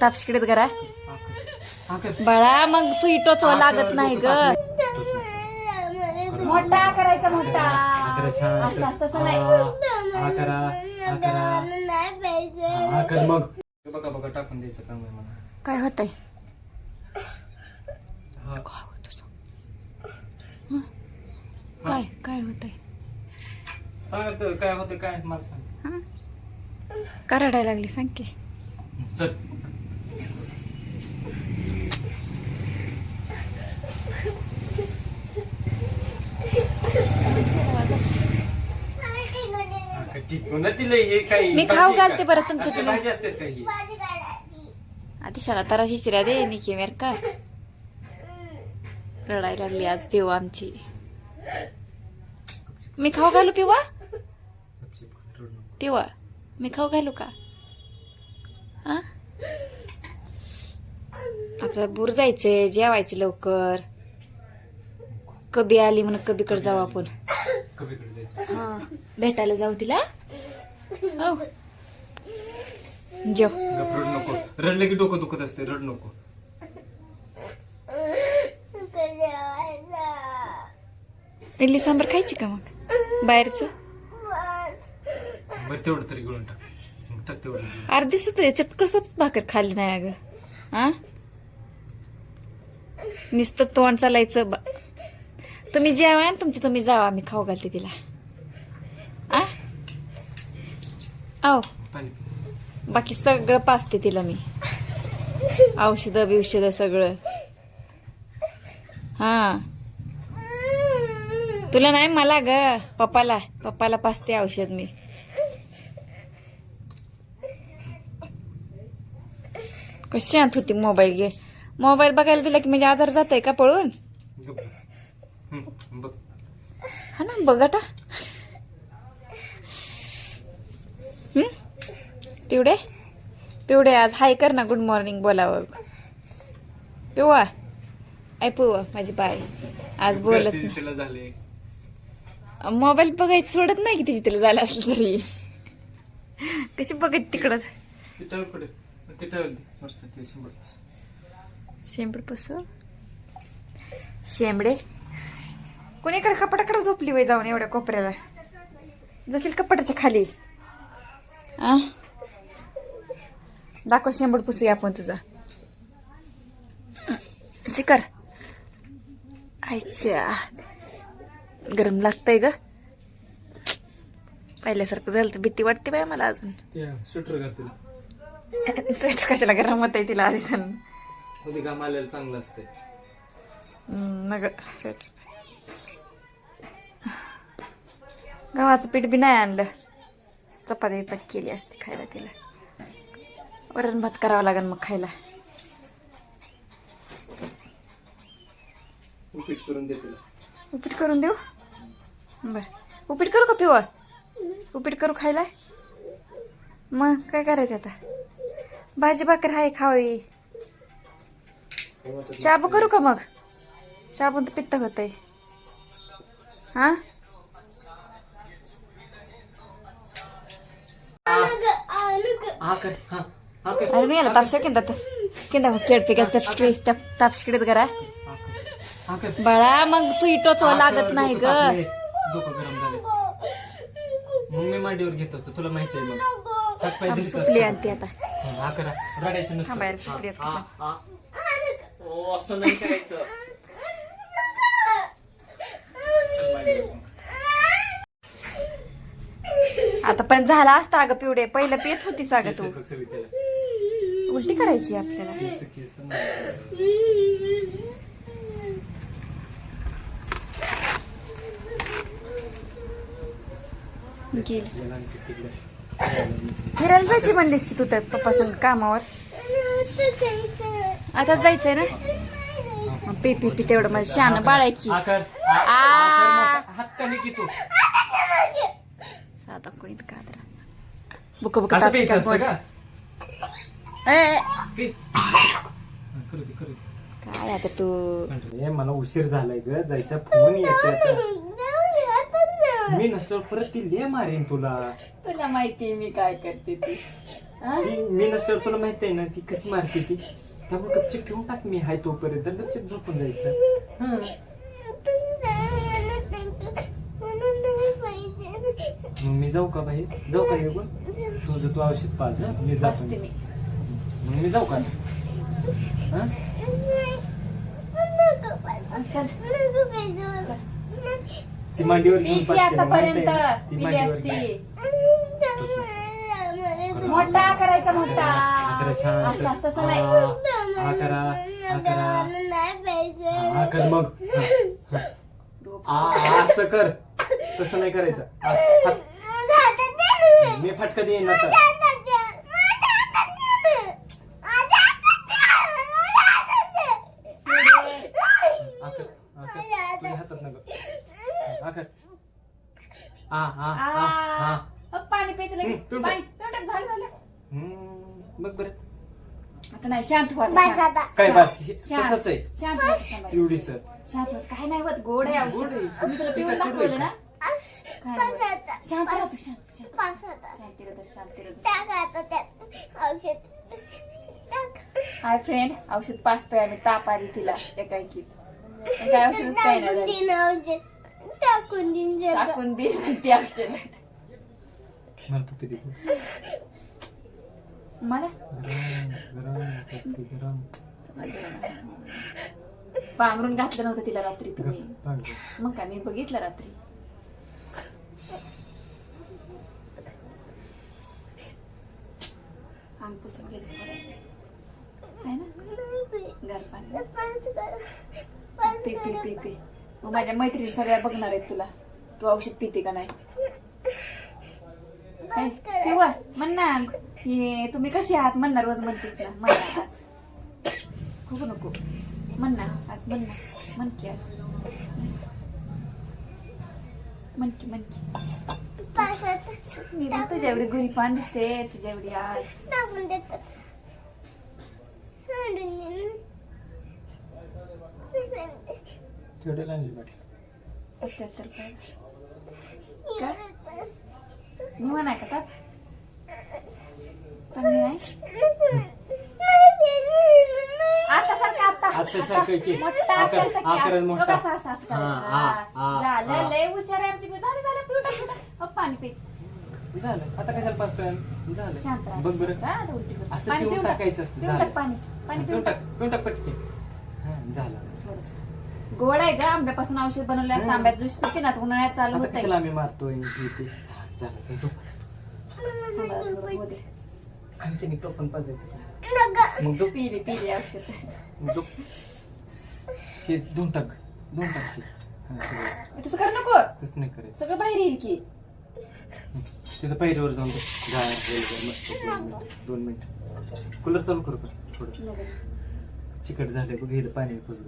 तापशिकडीत करा बाळा मग सुई टोचवा लागत नाही ग. मोठा करायचा मोठा. असं असं तसं नाही. टाकून द्यायचं काम आहे मला. काय होतंय? हा. काय होत काय काय होतंय? काय होतं काय मला सांग. हा? का रडायला लागली सांग की. चल आकर, जिंकून तिला हे काही मी खाऊ घालते? बरं तुमच्या असल्या तुम्ही. असतात काही आतिशाला तरा दे निकी मेर का रडायला लागली आज पिऊ आमची. मी खाऊ घालू पिवा पिवा मी खाऊ घालू का? आपल्याला दूर जायचंय जेवायचं लवकर. कबी आली म्हणून कबीकडे जाऊ आपण. जायचं. हा भेटायला जाऊ तिला? जेव रड नको. रडलं की डोकं दुखत असते रड नको. इडली सांबर खायची का मग? बाहेरचं? बरं तेवढं तरी गळून टाक. मग टाक तेवढं. अर्धी दिसत याच्यात कसं भाकर खाल्ली नाही अगं. हा नुसतं तोंड चालायचं बा- तुम्ही जेवा आणि तुमची तुम्ही जावा. मी खाऊ घालते तिला आ आओ बाकी सगळं पाचते तिला मी. औषधं बिवषध सगळं. हा. तुला नाही मला ग पप्पाला. पप्पाला पाचते औषध मी. कशी शांत होती मोबाईल घे मोबाईल बघायला दिला की म्हणजे आजार जात आहे का पळून? हं, बघ. ना बघटा हम्म पिवडे? पिवडे आज हाय कर ना गुड मॉर्निंग बोलावं. पिवा ऐ पिवा माझी बाय आज बोलत नाही. मोबाईल बघायचं सोडत नाही की तिची तिला झालं असलं तरी. कशी बघत तिकडं. शेंबड पस शेंबडे कोणीकडे कपाटाकडे झोपली वय जाऊन एवढ्या कोपऱ्याला? जशील कपाटाच्या खाली. आ? दाखव शेंबड पुसूया आपण तुझा. शिकर आयच्या गरम लागतंय ग. पहिल्यासारखं झालं तर भीती वाटते बाय मला अजून. स्वेटर कशाला गरम होत तिला आधी चांगलं असते नग स्वेटर गव्हाचं पीठ बी नाही आणलं. चपाती बिपात केली असते खायला तिला. वरण भात करावं लागेल मग खायला. उपीट करून दे तिला. उपीट करून देऊ? बर. उपीट करू का पिवा उपीट करू खायला? मग काय करायचं आता? भाजी भाकर आहे खावी. शाबू करू का मग? शाबून तर पित्त होतंय. हा? अरे मी याला तापशा किंदा किंदा केडपिक तापशिकडे तापशिकडे करा बाळा मग सुई टोचवा लागत नाही ग डोकं गरम झाले मग मी मांडीवर घेत असतो तुला माहिती आहे मग हात पाय धरीत सुपली असतो. आणते आता हं, करा रडायचं नसतं थांबा यार, सुपली आता. ओ, असं नाही करायचं चल मांडीवर. आता पण झाला असता अगं पिवडे. पहिलं पेत होतीस अगं तू. उलटी करायची आपल्याला. फिरायला जायची म्हणलीस की तू तर पप्पा संग कामावर? आता जायचंय ना? पी पी पी तेवढं. माझं शान बाळायची ना. हात की तू साधा कोईत का बुक बुक असं प्यायचं असतं का? काय पी. हा, करू दे करू दे. आता तू? ए, मला उशीर झालाय ग. जायचा फोन येते आता. मी नसल्यावर परत ती ले मारेन तुला. तुला माहिती मी काय करते ती. हा? ती मी नसल्यावर तुला माहीत आहे ना ती कशी मारते ती. त्यामुळे गपचिप ठेवून टाक मी. हाय तोपर्यंत गपचिप झोपून जायचं. हा. मग मी जाऊ का बाहेर जाऊ का निघून तुझं तू औषध हं? मी जातो. बसते मी. मग मी जाऊ का? हा? चल ती मांडीवर घेऊन पिची पाजते ना, माहीत आतापर्यंत आहे? ना? ती पिली मांडीवर असती. घेऊन. मोठा करायचा मोठा. अकरा शांत. असं असं तसं नाही. हा, अकरा अकरा हा कर मग. हा, हा. आ, असं कर. तसं नाही करायचं हात. मी फटका देईन आता आकर आकर तुझ्या हातात नका आकर आ आ आ आ आ, पाणी प्यायचं हम्म, लगेच पिऊन पाणी पिऊन टाक, झालं झालं हम्म, बघ बरं आता नाही शांत व्हा आता, शांत. काय बस हे शांत. तसंच आहे शांत व्हा. एवढी सर शांत व्हा. काय नाही होत गोड आहे औषध. मी तुला पिऊन दाखवलं ना. शांत राहा तू शांत शांत. शांतीला धर शांतीला धर हाय फ्रेंड औषध पाचतोय आम्ही ताप आली तिला एकाएकीत पण काय औषधच काय नाही. टाकून दिन टाकून दे ती औषध मला पांघरून घातलं नव्हतं तिला रात्री तुम्ही. मग काय मी बघितलं रात्री. पुसून गेली आहे ना गार पाणी पी पी पी पी मग माझ्या मैत्रिणी सगळ्या बघणार आहेत तुला तू औषध पिते का नाही? पिवा म्हण हे तुम्ही कशी आहात म्हणणार रोज म्हणतेस ना म्हण ना आज खूप नको म्हण ना आज म्हण ना म्हण की आज म्हण की म्हण की मी मग तुझ्या एवढी घरी पान दिसते तुझ्या एवढी आज. तेवढे लागली रुपये. का निवा नाही का त्यात चांगली नाही आता सारखं आता आता सारखं की मोठा आकार- केलता की आकारात आता. मोठा. बघ असं- असं- असं हा, करायचं. हा, हा. हा, झालं हा. लय आहे आमची झालं झालं टाक. हो, पाणी पी झालं आता पाचतोय आम्ही? झालं शांत राहा बघ बरं. असं पाणी पिऊन पिऊन टाक. टाकायचं असतं झालं पाणी पाणी पिऊन टाक पिऊन टाक पटके हा झालं थोडंसं. गोड आहे ग आंब्यापासून औषध बनवले असतं. आंब्यात ज्यूस पिते ना उन्हाळ्यात चालू होत आम्ही मारतोय हे हा, झालं झोप आणखी टोपण पाजायचं मग झोप. पिली पिली औषध मग झोप. हे दोन टाक दोन टाक हे. हा, सगळं. तसं कर नको. तसं नाही करायचं सगळं बाहेर येईल की. तिथं पहिरीवर जाऊन बस. जा, वेळेवर मस्त. दोन मिनिट दोन मिनिट. कूलर चालू करू का? थोडं. चिकट झालंय बघ इथं पाणी पुसग.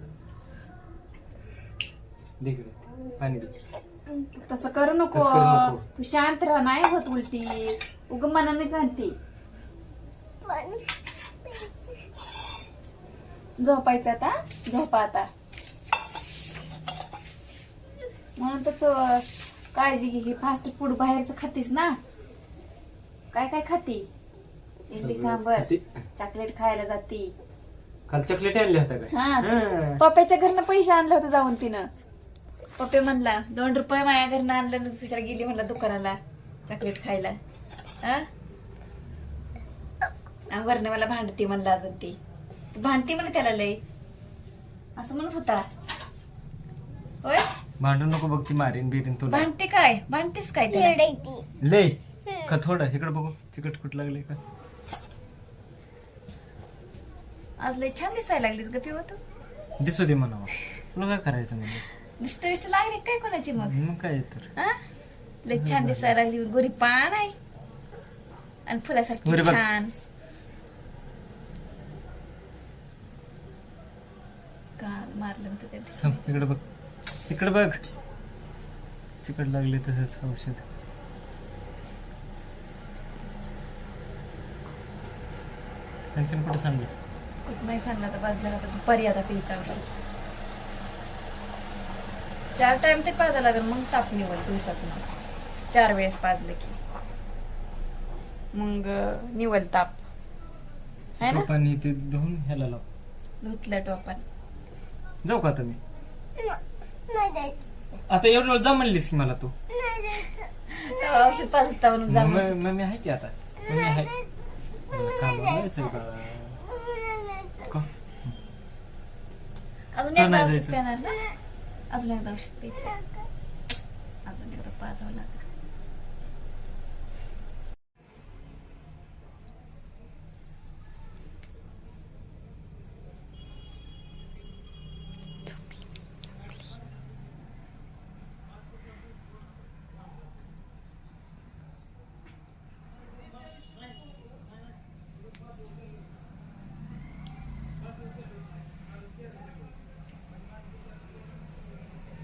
दे इकडे. पाणी दे. तसं करू नको. तसं करू नको. तू शांत राहा नाही होत उलटी. उग मनाने जाणती. झोपायचं आता? झोपा आता. म्हणून तर काळजी घे. फास्ट फूड बाहेरचं खातीस ना. काय काय खाती? इडली सांबर. चॉकलेट खायला जाती. काल चॉकलेट आणले होत्या काय. पप्प्याच्या घरनं पैसे आणलं होतं जाऊन तिनं. पप्पे म्हणला दोन रुपये माझ्या घरनं आणलं आणि कशाला गेली म्हणला दुकानाला. चॉकलेट खायला. हा? वरनं मला भांडती म्हणला अजून ती. तू भांडती म्हणे त्याला लय असं म्हणत होता. होय? भांडू नको बघ ती मारीन बिरीन तुला. भांडते काय? भांडतेस काय त्याला? लय का थोडं इकडे बघू. चिकट कुठ लागले का? आज लय छान दिसायला लागली का पिऊ तू. दिसू दे म्हणावं. तुला काय करायचं म्हणजे? मिस्ट विस्ट लागली काय कोणाची मग? मग काय तर. हा? लय छान दिसायला लागली गोरी पान आहे. आणि फुलासारखी गोरी. छान काल मारलं. सम, इकडे बघ. इकडे बघ. चिकट लागले तसंच औषध. आणखीन कुठं सांगलं कुठं नाही सांगला तर बाद झाला तर दुपारी आता प्यायचं औषध. चार टाइम ते पाजायला लागेल मग ताप निवड दिवसातून. चार वेळेस पाजले की. मग निवल ताप. है ना? टोपाने ते धुवून ह्याला लाव. धुतलं टोपण जाऊ का आता मी? आता एवढं वेळ जा म्हणलीस की मला तू. औषध पाजतावरून जा मग मम्मी आहे की आता? मम्मी आहे. मला कामाला जायचंय का नाही जायचं. का? अजून एकदा नाही औषध जायचं? पेणार? ना अजून एकदा औषध प्यायचं. अजून एकदा पाजावं लागेल.